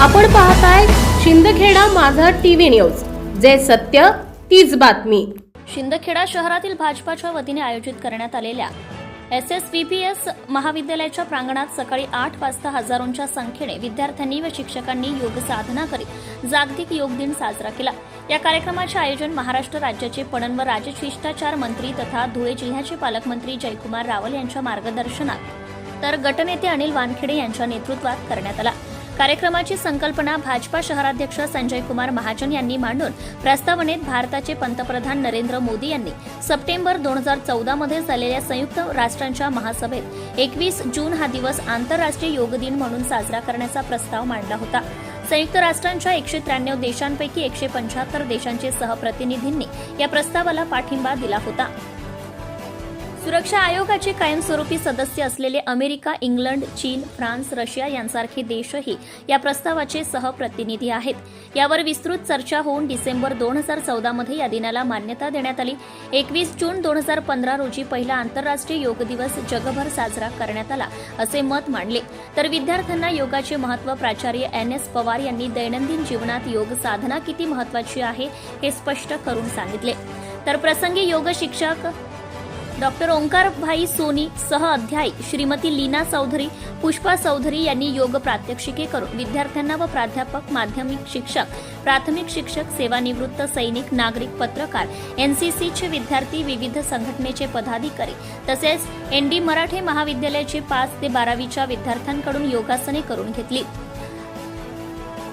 आपण पाहताय शिंदखेडा माझा टीव्ही न्यूज. जे सत्य तीच बातमी. शिंदखेडा शहरातील भाजपाच्या वतीने आयोजित करण्यात आलेल्या S S V P S महाविद्यालयाच्या प्रांगणात सकाळी आठ वाजता हजारोंच्या संख्येने विद्यार्थ्यांनी व शिक्षकांनी योग साधना करीत जागतिक योग दिन साजरा केला. या कार्यक्रमाचे आयोजन महाराष्ट्र राज्याचे पणन व राजशिष्टाचार मंत्री तथा धुळे जिल्ह्याचे पालकमंत्री जयकुमार रावल यांच्या मार्गदर्शनात तर गटनेते अनिल वानखेडे यांच्या नेतृत्वात करण्यात आला. कार्यक्रमाची संकल्पना भाजपा शहराध्यक्ष संजय कुमार महाजन यांनी मांडून प्रस्तावनेत भारताचे पंतप्रधान नरेंद्र मोदी यांनी सप्टेंबर दोन हजार चौदा मध्ये झालेल्या संयुक्त राष्ट्रांच्या महासभेत एकवीस जून हा दिवस आंतरराष्ट्रीय योग दिन म्हणून साजरा करण्याचा प्रस्ताव मांडला होता. संयुक्त राष्ट्रांच्या एकशे त्र्याण्णव देशांपैकी एकशे पंच्याहत्तर देशांचे सहप्रतिनिधींनी या प्रस्तावाला पाठिंबा दिला होता. सुरक्षा आयोगाचे कायमस्वरूपी सदस्य असलेले अमेरिका इंग्लंड चीन फ्रान्स रशिया यांसारखे देशही या प्रस्तावाचे सहप्रतिनिधी आहेत. यावर विस्तृत चर्चा होऊन डिसेंबर दोन हजार चौदामध्ये या दिनाला मान्यता देण्यात आली. एकवीस जून दोन हजार पंधरा रोजी पहिला आंतरराष्ट्रीय योग दिवस जगभर साजरा करण्यात आला असे मत मांडले. तर विद्यार्थ्यांना योगाचे महत्त्व प्राचार्य एन एस पवार यांनी दैनंदिन जीवनात योग साधना किती महत्वाची आहे हे स्पष्ट करून सांगितले. तर प्रसंगी योग शिक्षक डॉक्टर ओंकार भाई सोनी सह अध्यायी श्रीमती लीना चौधरी पुष्पा चौधरी यांनी योग प्रात्यक्षिके करून विद्यार्थ्यांना व प्राध्यापक माध्यमिक शिक्षक प्राथमिक शिक्षक सेवानिवृत्त सैनिक नागरिक पत्रकार एनसीसीचे विद्यार्थी विविध संघटनेचे पदाधिकारी तसेच एनडी मराठे महाविद्यालयाचे पाच ते बारावीच्या विद्यार्थ्यांकडून योगासने करून घेतली.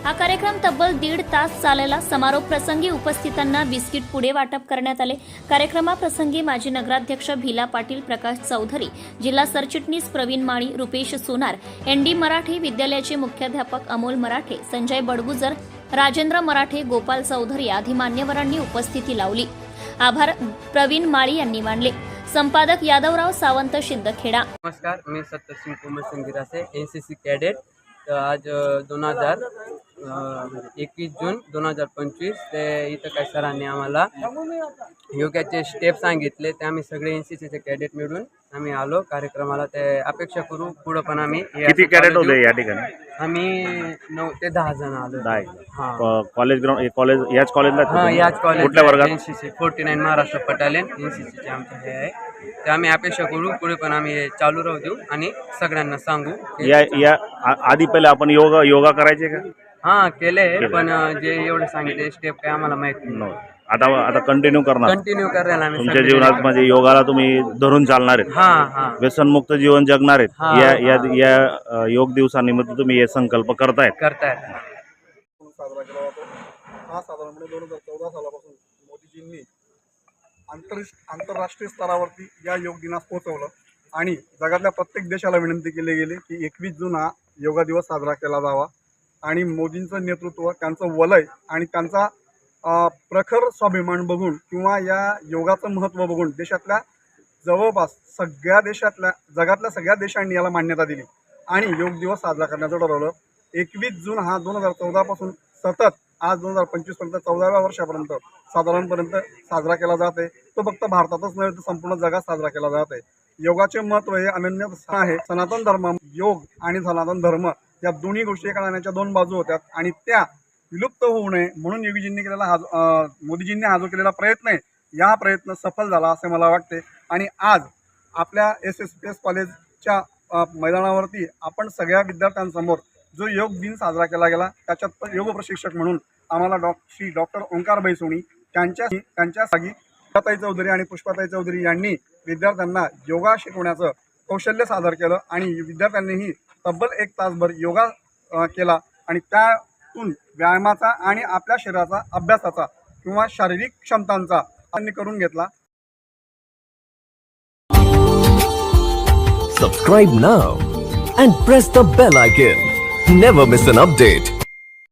हा कार्यक्रम तब्बल दीड तास चालला. समारोप प्रसंगी उपस्थितांना बिस्किट पुढे वाटप करण्यात आले. कार्यक्रमाप्रसंगी माजी नगराध्यक्ष भिला पाटील प्रकाश चौधरी जिल्हा सरचिटणीस प्रवीण माळी रुपेश सोनार एनडी मराठे विद्यालयाचे मुख्याध्यापक अमोल मराठे संजय बडगुजर राजेंद्र मराठे गोपाल चौधरी आदी मान्यवरांनी उपस्थिती लावली. आभार प्रवीण माळी यांनी मानले. संपादक यादवराव सावंत शिंदखेडा. नमस्कार मी Sattarsingh Kumar Sangirase N C C cadet आज दोन हजार एकवीस जून दोन हजार पंचवीस. ते इथं काय सरांनी आम्हाला योगाचे स्टेप सांगितले. ते आम्ही सगळे एन सी सीचे कॅडेट मिळून आम्ही आलो. कार्यक्रमाला ते अपेक्षा करू. पुढं पण आम्ही हे किती असं कॅरेट चालू होते. या ठिकाणी? आम्ही नऊ ते दहा जण आलो. दहा हां. क- कॉलेज ग्राउंड कॉलेज याच कॉलेजला हां? याच कॉलेज वर्गात? N C C forty nine Maharashtra battalion N C सीचे आमचे हे आहे. ते आम्ही अपेक्षा करू. पुढे पण आम्ही हे चालू राहू देऊ आणि सगळ्यांना सांगू. की या या आ- आधी पहिले आपण योगा योगा करायचे का? हा केले. पण जे एवढं सांगितले स्टेप काय आम्हाला माहीत नाही. आता आता कंटिन्यू करणार. कंटिन्यू करायला आम्ही तुमच्या सगळे- जीवनात म्हणजे योगाला तुम्ही धरून चालणार आहेत. हा हा. व्यसनमुक्त जीवन जगणार आहेत. हा, या या. या अ, योग दिवसानिमित्त तुम्ही हे संकल्प करतायत. करतायत. म्हणून साजरा केला जातो हा साधारणपणे दोन हजार चौदा सालापासून मोदीजींनी आंतर आंतरराष्ट्रीय स्तरावरती या योग दिनास पोहोचवलं. आणि जगातल्या प्रत्येक देशाला विनंती केली गेली की एकवीस जून हा योगा दिवस साजरा केला जावा. आणि मोदींचं नेतृत्व त्यांचं वलय आणि त्यांचा प्रखर स्वाभिमान बघून किंवा या योगाचं महत्त्व बघून देशातल्या जवळपास सगळ्या देशातल्या जगातल्या सगळ्या देशांनी याला मान्यता दिली. आणि योग दिवस साजरा करण्याचं ठरवलं. एकवीस जून हा दोन हजार चौदापासून सतत आज दोन हजार पंचवीसपर्यंत चौदाव्या वर्षापर्यंत साधारणपर्यंत साजरा केला जात. आहे तो फक्त भारतातच नव्हे तर संपूर्ण जगात साजरा केला जात. आहे योगाचे महत्त्व हे अनन्य आहे. सनातन धर्म योग आणि सनातन धर्म या दोन्ही गोष्टी एका नाण्याच्या दोन बाजू होत्या आणि त्या विलुप्त होऊ नये म्हणून योगीजींनी केलेला हा मोदीजींनी हा जो केलेला प्रयत्न आहे या प्रयत्न सफल झाला असे मला वाटते. आणि आज आपल्या एस एस पी एस कॉलेजच्या मैदानावरती आपण सगळ्या विद्यार्थ्यांसमोर जो योग दिन साजरा केला गेला त्याच्यात योग प्रशिक्षक म्हणून आम्हाला डॉ श्री डॉक्टर ओंकार बैसोणी त्यांच्या त्यांच्या जागी पुष्पाताई चौधरी आणि पुष्पाताई चौधरी यांनी विद्यार्थ्यांना योगा शिकवण्याचं कौशल्य सादर केलं आणि विद्यार्थ्यांनीही तब्बल एक तासभर योगा केला आणि त्यातून व्यायामाचा आणि आपल्या शरीराचा अभ्यासाचा किंवा शारीरिक क्षमतांचा त्यांनी करून घेतला. Subscribe now and press the bell icon never miss an update